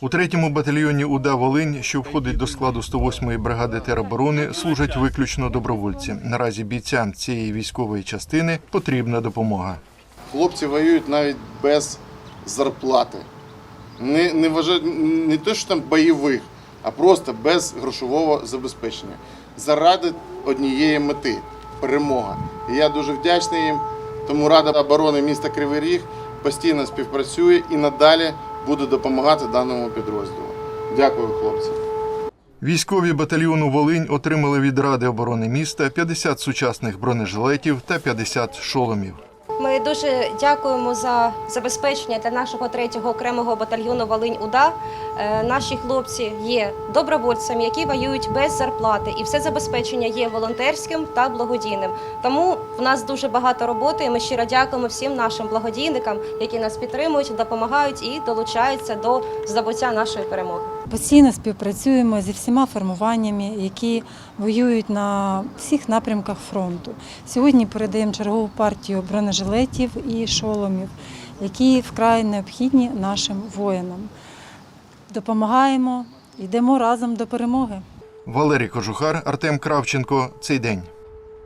У третьому батальйоні УДА Волинь, що входить до складу 108-ї бригади тероборони, служать виключно добровольці. Наразі бійцям цієї військової частини потрібна допомога. Хлопці воюють навіть без зарплати. Не, не, вважаю, не те, що там бойових, а просто без грошового забезпечення. Заради однієї мети перемога. І я дуже вдячний їм. Тому Рада оборони міста Кривий Ріг постійно співпрацює і надалі буде допомагати даному підрозділу. Дякую, хлопці. Військові батальйону Волинь отримали від Ради оборони міста 50 сучасних бронежилетів та 50 шоломів. Ми дуже дякуємо за забезпечення для нашого третього окремого батальйону Волинь УДА. Е, Наші хлопці є добровольцями, які воюють без зарплати, і все забезпечення є волонтерським та благодійним. Тому в нас дуже багато роботи. і Ми щиро дякуємо всім нашим благодійникам, які нас підтримують, допомагають і долучаються до здобуття нашої перемоги. Постійно співпрацюємо зі всіма формуваннями, які воюють на всіх напрямках фронту. Сьогодні передаємо чергову партію бронежилетів і шоломів, які вкрай необхідні нашим воїнам. Допомагаємо, йдемо разом до перемоги. Валерій Кожухар, Артем Кравченко. Цей день.